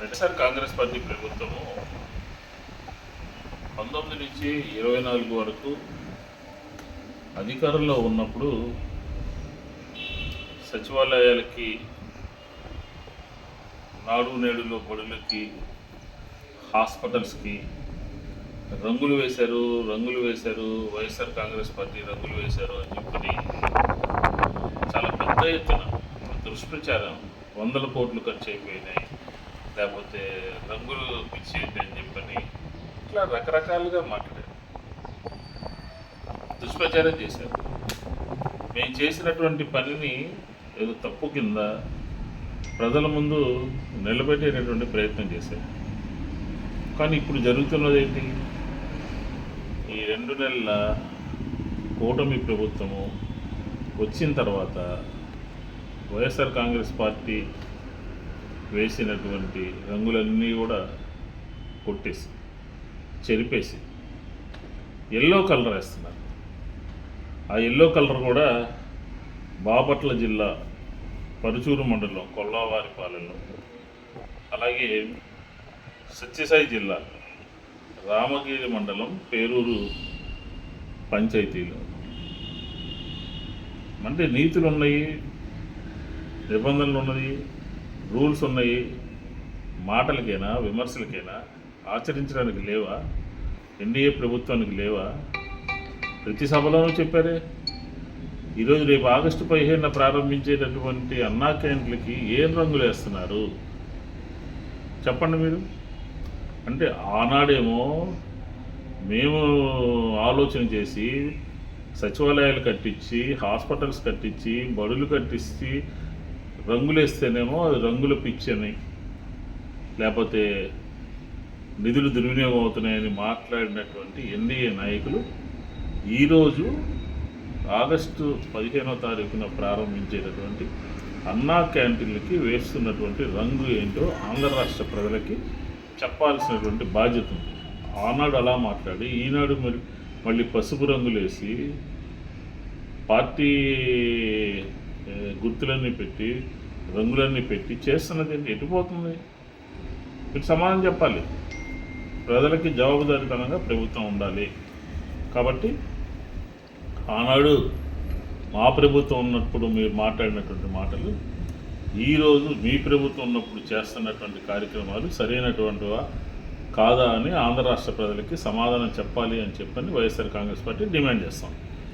రెండుసారి Congress party ప్రభుత్వము పంతొమ్మిది నుంచి ఇరవై నాలుగు వరకు అధికారంలో ఉన్నప్పుడు సచివాలయాలకి నాడు నేడులో బడులకి హాస్పిటల్స్కి రంగులు వేశారు రంగులు వేశారు వైఎస్ఆర్ కాంగ్రెస్ పార్టీ రంగులు వేశారు అని చెప్పని చాలా పెద్ద ఎత్తున దుష్ప్రచారం వందల కోట్లు ఖర్చు అయిపోయినాయి. లేకపోతే రంగులు పిచ్చి అని చెప్పని ఇట్లా రకరకాలుగా మాట్లాడారు. దుష్ప్రచారం చేశారు. మేము చేసినటువంటి పనిని ఏదో తప్పు కింద ప్రజల ముందు నిలబెట్టేటటువంటి ప్రయత్నం చేశారు. కానీ ఇప్పుడు జరుగుతున్నది ఏంటి? ఈ రెండు నెలల కూటమి ప్రభుత్వము వచ్చిన తర్వాత వైఎస్ఆర్ కాంగ్రెస్ పార్టీ వేసినటువంటి రంగులన్నీ కూడా కొట్టేసి చెరిపేసి ఎల్లో కలర్ వేస్తున్నారు. ఆ ఎల్లో కలర్ కూడా బాపట్ల జిల్లా పరుచూరు మండలం కొల్లవారిపాలెంలో అలాగే సత్యసాయి జిల్లా రామగిరి మండలం పేరూరు పంచాయతీలో. అంటే నీతులు ఉన్నాయి నిబంధనలు ఉన్నాయి రూల్స్ ఉన్నాయి మాటలకైనా విమర్శలకైనా ఆచరించడానికి లేవా? ఎన్డీఏ ప్రభుత్వానికి లేవా? ప్రతి సభలోనూ చెప్పారే. ఈరోజు రేపు ఆగస్టు పదిహేనున ప్రారంభించేటటువంటి అన్నా క్యాంట్లకి ఏం రంగులు వేస్తున్నారు? చెప్పండి మీరు. అంటే ఆనాడేమో మేము ఆలోచన చేసి సచివాలయాలు కట్టించి హాస్పిటల్స్ కట్టించి బడులు కట్టించి రంగులేస్తేనేమో అది రంగుల పిచ్చని లేకపోతే నిధులు దుర్వినియోగం అవుతున్నాయని మాట్లాడినటువంటి ఎన్డీఏ నాయకులు ఈరోజు ఆగస్టు పదిహేనో తారీఖున ప్రారంభించేటటువంటి అన్నా క్యాంటీన్లకి వేస్తున్నటువంటి రంగు ఏంటో ఆంధ్ర రాష్ట్ర ప్రజలకి చెప్పాల్సినటువంటి బాధ్యత ఉంది. ఆనాడు అలా మాట్లాడి ఈనాడు మరి మళ్ళీ పసుపు రంగులేసి పార్టీ గుర్తులన్నీ పెట్టి రంగులన్నీ పెట్టి చేస్తున్నది ఏంటి? ఎటుపోతుంది మీరు సమాధానం చెప్పాలి. ప్రజలకి జవాబుదారీతనంగా ప్రభుత్వం ఉండాలి. కాబట్టి ఆనాడు మా ప్రభుత్వం ఉన్నప్పుడు మీరు మాట్లాడినటువంటి మాటలు ఈరోజు మీ ప్రభుత్వం ఉన్నప్పుడు చేస్తున్నటువంటి కార్యక్రమాలు సరైనటువంటివా కాదా అని ఆంధ్ర రాష్ట్ర ప్రజలకి సమాధానం చెప్పాలి అని చెప్పని వైఎస్ఆర్ కాంగ్రెస్ పార్టీ డిమాండ్ చేస్తాం